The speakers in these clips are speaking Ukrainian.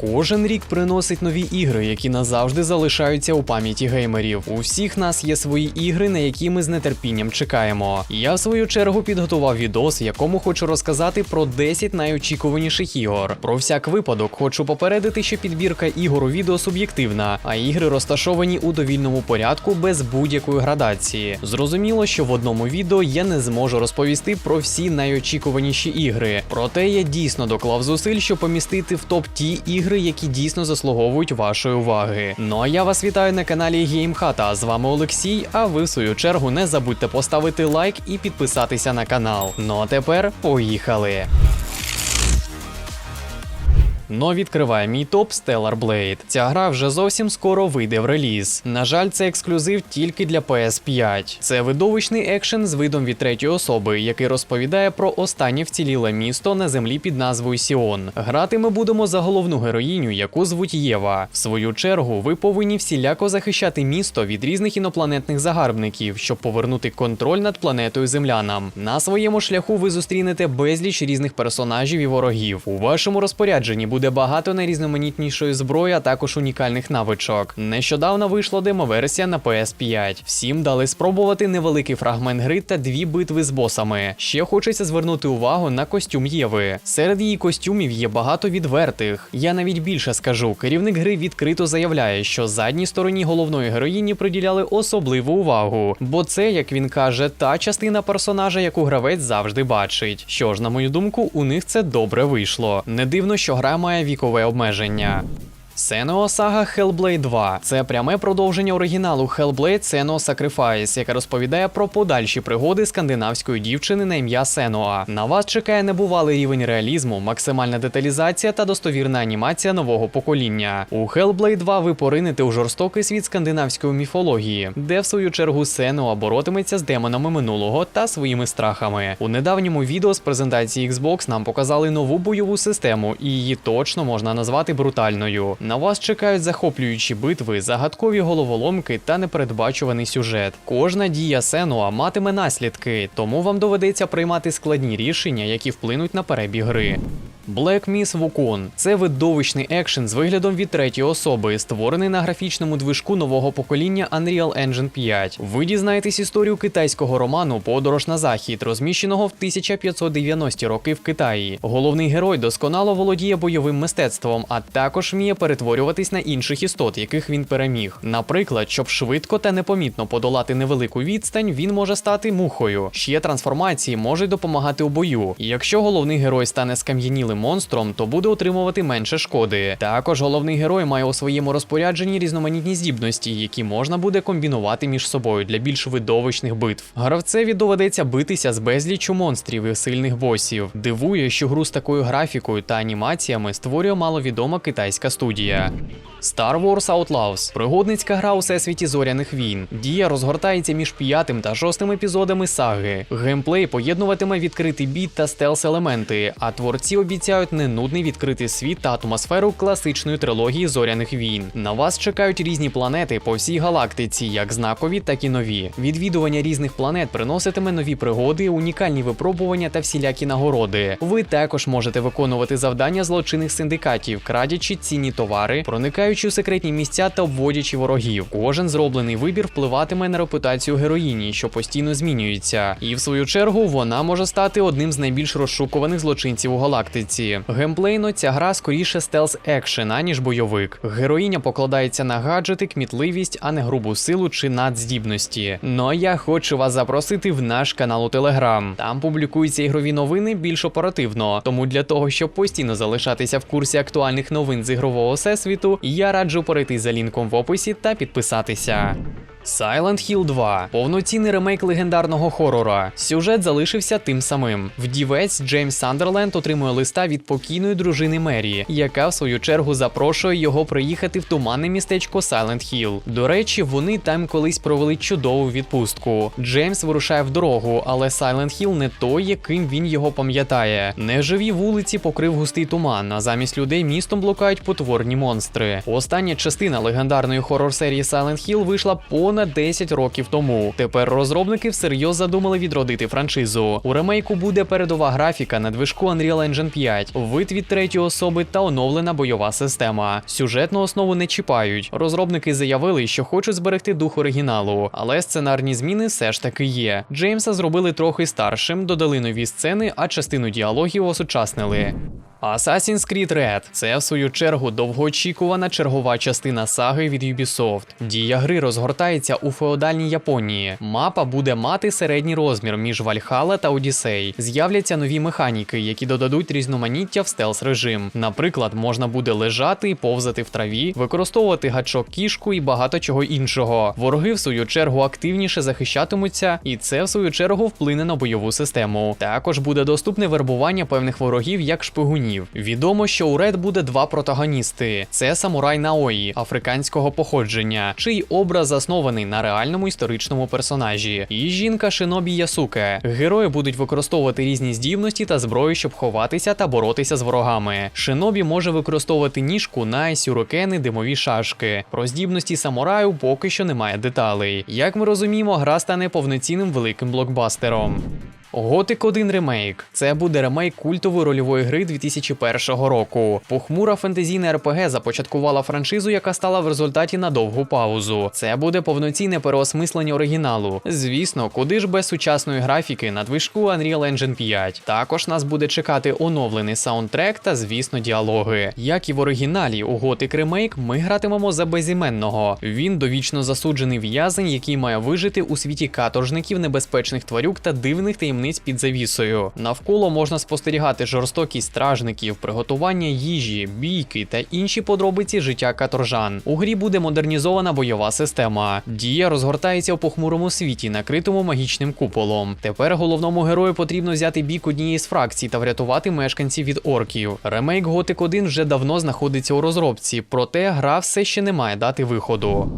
Кожен рік приносить нові ігри, які назавжди залишаються у пам'яті геймерів. У всіх нас є свої ігри, на які ми з нетерпінням чекаємо. Я в свою чергу підготував відос, в якому хочу розказати про 10 найочікуваніших ігор. Про всяк випадок хочу попередити, що підбірка ігор у відео суб'єктивна, а ігри розташовані у довільному порядку без будь-якої градації. Зрозуміло, що в одному відео я не зможу розповісти про всі найочікуваніші ігри. Проте я дійсно доклав зусиль, щоб помістити в топ ті ігри, які дійсно заслуговують вашої уваги. Ну а я вас вітаю на каналі Геймхата. З вами Олексій. А ви в свою чергу не забудьте поставити лайк і підписатися на канал. Ну а тепер поїхали. Но відкриває мій топ Stellar Blade. Ця гра вже зовсім скоро вийде в реліз. На жаль, це ексклюзив тільки для PS5. Це видовищний екшен з видом від третьої особи, який розповідає про останнє вціліле місто на землі під назвою Сіон. Грати ми будемо за головну героїню, яку звуть Єва. В свою чергу, ви повинні всіляко захищати місто від різних інопланетних загарбників, щоб повернути контроль над планетою землянам. На своєму шляху ви зустрінете безліч різних персонажів і ворогів. У вашому розпорядженні буде багато найрізноманітнішої зброї, а також унікальних навичок. Нещодавно вийшла демо-версія на PS5. Всім дали спробувати невеликий фрагмент гри та дві битви з босами. Ще хочеться звернути увагу на костюм Єви. Серед її костюмів є багато відвертих. Я навіть більше скажу. Керівник гри відкрито заявляє, що задній стороні головної героїні приділяли особливу увагу, бо це, як він каже, та частина персонажа, яку гравець завжди бачить. Що ж, на мою думку, у них це добре вийшло. Не дивно, що гра має вікове обмеження. Senua Saga Hellblade 2 це пряме продовження оригіналу Hellblade Senua Sacrifice, яке розповідає про подальші пригоди скандинавської дівчини на ім'я Сенуа. На вас чекає небувалий рівень реалізму, максимальна деталізація та достовірна анімація нового покоління. У Hellblade 2 ви поринете у жорстокий світ скандинавської міфології, де в свою чергу Сенуа боротиметься з демонами минулого та своїми страхами. У недавньому відео з презентації Xbox нам показали нову бойову систему, і її точно можна назвати брутальною. На вас чекають захоплюючі битви, загадкові головоломки та непередбачуваний сюжет. Кожна дія Сенуа матиме наслідки, тому вам доведеться приймати складні рішення, які вплинуть на перебіг гри. Black Miss Wukong – це видовищний екшен з виглядом від третьої особи, створений на графічному движку нового покоління Unreal Engine 5. Ви дізнаєтесь історію китайського роману Подорож на захід, розміщеного в 1590-ті роки в Китаї. Головний герой досконало володіє бойовим мистецтвом, а також вміє перетворюватись на інших істот, яких він переміг. Наприклад, щоб швидко та непомітно подолати невелику відстань, він може стати мухою. Ще трансформації можуть допомагати у бою. Якщо головний герой стане скам'янілим монстром, то буде отримувати менше шкоди. Також головний герой має у своєму розпорядженні різноманітні здібності, які можна буде комбінувати між собою для більш видовищних битв. Гравцеві доведеться битися з безліччю монстрів і сильних босів. Дивує, що гру з такою графікою та анімаціями створює маловідома китайська студія. Star Wars Outlaws – пригодницька гра у всесвіті зоряних війн. Дія розгортається між п'ятим та шостим епізодами саги. Геймплей поєднуватиме відкритий бій та стелс-елементи, а творці обіцяють не нудний відкритий світ та атмосферу класичної трилогії зоряних війн. На вас чекають різні планети по всій галактиці, як знакові, так і нові. Відвідування різних планет приноситиме нові пригоди, унікальні випробування та всілякі нагороди. Ви також можете виконувати завдання злочинних синдикатів, крадячи цінні товари, проникаючи у секретні місця та обводячи ворогів. Кожен зроблений вибір впливатиме на репутацію героїні, що постійно змінюється. І в свою чергу вона може стати одним з найбільш розшукуваних злочинців у галактиці. Геймплейно ця гра скоріше стелс екшен, аніж бойовик. Героїня покладається на гаджети, кмітливість, а не грубу силу чи надздібності. Ну а я хочу вас запросити в наш канал у Телеграм. Там публікуються ігрові новини більш оперативно. Тому для того, щоб постійно залишатися в курсі актуальних новин з ігрового всесвіту, я раджу перейти за лінком в описі та підписатися. Silent Hill 2 повноцінний ремейк легендарного хорора. Сюжет залишився тим самим. Вдівець Джеймс Сандерленд отримує листа від покійної дружини Мері, яка в свою чергу запрошує його приїхати в туманне містечко Silent Hill. До речі, вони там колись провели чудову відпустку. Джеймс вирушає в дорогу, але Silent Hill не той, яким він його пам'ятає. Неживі вулиці покрив густий туман, а замість людей містом блукають потворні монстри. Остання частина легендарної хорор серії Silent Hill вийшла понад понад 10 років тому. Тепер розробники всерйоз задумали відродити франшизу. У ремейку буде передова графіка на движку Unreal Engine 5, вид від третьої особи та оновлена бойова система. Сюжетну основу не чіпають. Розробники заявили, що хочуть зберегти дух оригіналу, але сценарні зміни все ж таки є. Джеймса зробили трохи старшим, додали нові сцени, а частину діалогів осучаснили. Assassin's Creed Red – це в свою чергу довгоочікувана чергова частина саги від Ubisoft. Дія гри розгортається у феодальній Японії. Мапа буде мати середній розмір між Вальхала та Одіссей. З'являться нові механіки, які додадуть різноманіття в стелс режим. Наприклад, можна буде лежати повзати в траві, використовувати гачок кішку і багато чого іншого. Вороги, в свою чергу, активніше захищатимуться, і це в свою чергу вплине на бойову систему. Також буде доступне вербування певних ворогів як шпигунів. Відомо, що у Ред буде два протагоністи: це самурай Наої африканського походження, чий образ заснований на реальному історичному персонажі, і жінка Шинобі Ясуке. Герої будуть використовувати різні здібності та зброю, щоб ховатися та боротися з ворогами. Шинобі може використовувати ніж, кунай, сюрокени, димові шашки. Про здібності самураю поки що немає деталей. Як ми розуміємо, гра стане повноцінним великим блокбастером. Готик 1 ремейк. Це буде ремейк культової рольової гри 2001 року. Похмура фентезійна РПГ започаткувала франшизу, яка стала в результаті на довгу паузу. Це буде повноцінне переосмислення оригіналу. Звісно, куди ж без сучасної графіки на движку Unreal Engine 5. Також нас буде чекати оновлений саундтрек та, звісно, діалоги. Як і в оригіналі, у Готик ремейк ми гратимемо за безіменного. Він довічно засуджений в'язень, який має вижити у світі каторжників, небезпечних тварюк та дивних таємниць під завісою. Навколо можна спостерігати жорстокість стражників, приготування їжі, бійки та інші подробиці життя каторжан. У грі буде модернізована бойова система. Дія розгортається у похмурому світі, накритому магічним куполом. Тепер головному герою потрібно взяти бік однієї з фракцій та врятувати мешканців від орків. Ремейк Готик 1 вже давно знаходиться у розробці, проте гра все ще не має дати виходу.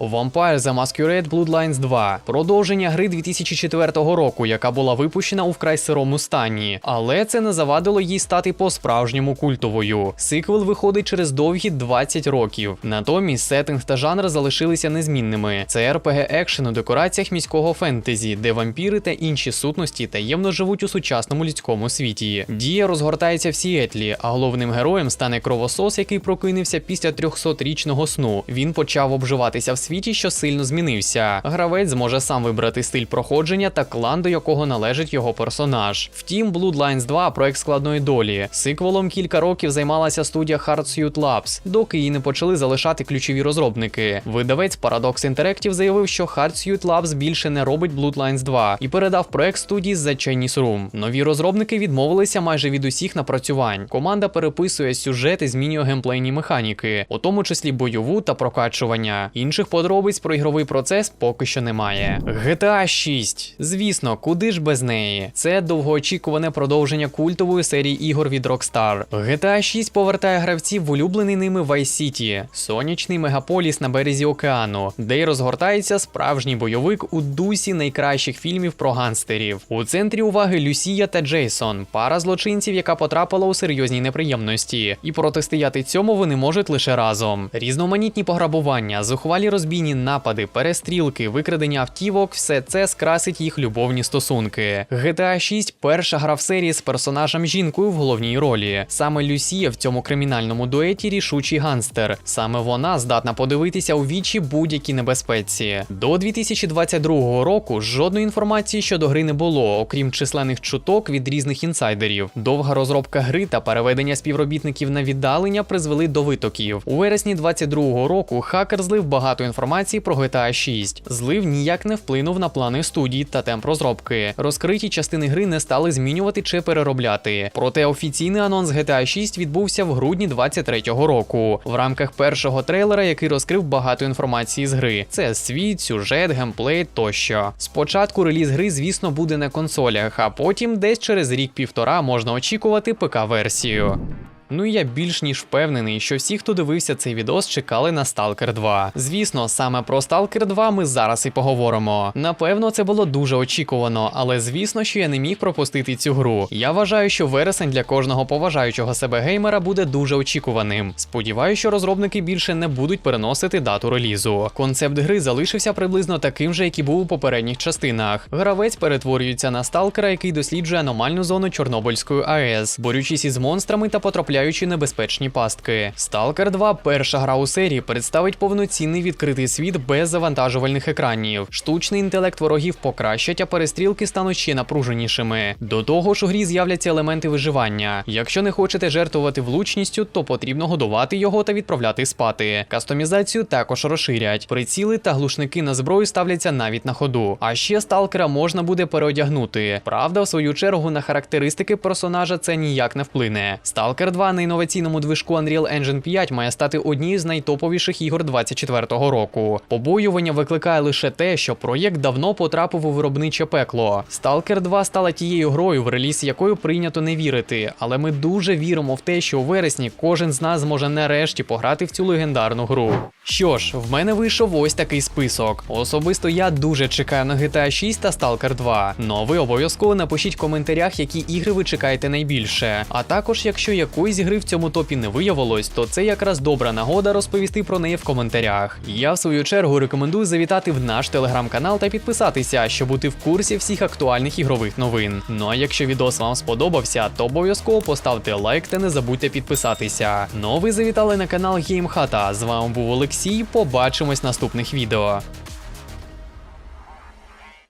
Vampire The Masquerade Bloodlines 2 продовження гри 2004 року, яка була випущена у вкрай сирому стані, але це не завадило їй стати по-справжньому культовою. Сиквел виходить через довгі 20 років. Натомість сеттинг та жанр залишилися незмінними. Це rpg екшен у декораціях міського фентезі, де вампіри та інші сутності таємно живуть у сучасному людському світі. Дія розгортається в Сіетлі, а головним героєм стане кровосос, який прокинувся після 300-річного сну. Він почав обживатися в світі, що сильно змінився. Гравець зможе сам вибрати стиль проходження та клан, до якого належить його персонаж. Втім, Bloodlines 2 проект складної долі. Сиквелом кілька років займалася студія Hardsuit Labs, доки її не почали залишати ключові розробники. Видавець Paradox Interactive заявив, що Hardsuit Labs більше не робить Bloodlines 2 і передав проект студії The Chinese Room. Нові розробники відмовилися майже від усіх напрацювань. Команда переписує сюжет і змінює геймплейні механіки, у тому числі бойову та прокачування. Інших подробиць про ігровий процес поки що немає. GTA 6. Звісно, куди ж без неї? Це довгоочікуване продовження культової серії ігор від Rockstar. GTA 6 повертає гравців в улюблений ними Vice City, сонячний мегаполіс на березі океану, де й розгортається справжній бойовик у дусі найкращих фільмів про гангстерів. У центрі уваги Люсія та Джейсон, пара злочинців, яка потрапила у серйозні неприємності, і протистояти цьому вони можуть лише разом. Різноманітні пограбування, зухвалі розбійні напади, перестрілки, викрадення автівок все це скрасить їх любовні стосунки. GTA 6 перша гра в серії з персонажем жінкою в головній ролі. Саме Люсія в цьому кримінальному дуеті рішучий ганстер. Саме вона здатна подивитися у вічі будь-якій небезпеці. До 2022 року жодної інформації щодо гри не було, окрім численних чуток від різних інсайдерів. Довга розробка гри та переведення співробітників на віддалення призвели до витоків. У вересні 2022 року хакер злив багато інформації про GTA 6. Злив ніяк не вплинув на плани студії та темп розробки. Розкриті частини гри не стали змінювати чи переробляти. Проте офіційний анонс GTA 6 відбувся в грудні 23-го року в рамках першого трейлера, який розкрив багато інформації з гри. Це світ, сюжет, геймплей тощо. Спочатку реліз гри, звісно, буде на консолях, а потім десь через рік-півтора можна очікувати ПК-версію. Ну і я більш ніж впевнений, що всі, хто дивився цей відос, чекали на Stalker 2. Звісно, саме про Stalker 2 ми зараз і поговоримо. Напевно, це було дуже очікувано, але звісно, що я не міг пропустити цю гру. Я вважаю, що вересень для кожного поважаючого себе геймера буде дуже очікуваним. Сподіваюся, що розробники більше не будуть переносити дату релізу. Концепт гри залишився приблизно таким же, як і був у попередніх частинах. Гравець перетворюється на сталкера, який досліджує аномальну зону Чорнобильської АЕС, борючись із монстрами та потрапляючи в небезпечні пастки. Stalker 2, перша гра у серії, представить повноцінний відкритий світ без завантажувальних екранів. Штучний інтелект ворогів покращать, а перестрілки стануть ще напруженішими. До того ж, у грі з'являться елементи виживання. Якщо не хочете жертвувати влучністю, то потрібно годувати його та відправляти спати. Кастомізацію також розширять. Приціли та глушники на зброю ставляться навіть на ходу. А ще сталкера можна буде переодягнути. Правда, в свою чергу на характеристики персонажа це ніяк не вплине. Stalker 2 на інноваційному движку Unreal Engine 5 має стати однією з найтоповіших ігор 24-го року. Побоювання викликає лише те, що проєкт давно потрапив у виробниче пекло. Stalker 2 стала тією грою, в реліз якою прийнято не вірити, але ми дуже віримо в те, що у вересні кожен з нас зможе нарешті пограти в цю легендарну гру. Що ж, в мене вийшов ось такий список. Особисто я дуже чекаю на GTA 6 та Stalker 2. Ну а ви обов'язково напишіть в коментарях, які ігри ви чекаєте найбільше. А також, якщо якоїсь гри в цьому топі не виявилось, то це якраз добра нагода розповісти про неї в коментарях. Я в свою чергу рекомендую завітати в наш телеграм-канал та підписатися, щоб бути в курсі всіх актуальних ігрових новин. Ну а якщо відос вам сподобався, то обов'язково поставте лайк та не забудьте підписатися. Ну а ви завітали на канал GameHata. З вами був Олексій. Побачимось в наступних відео.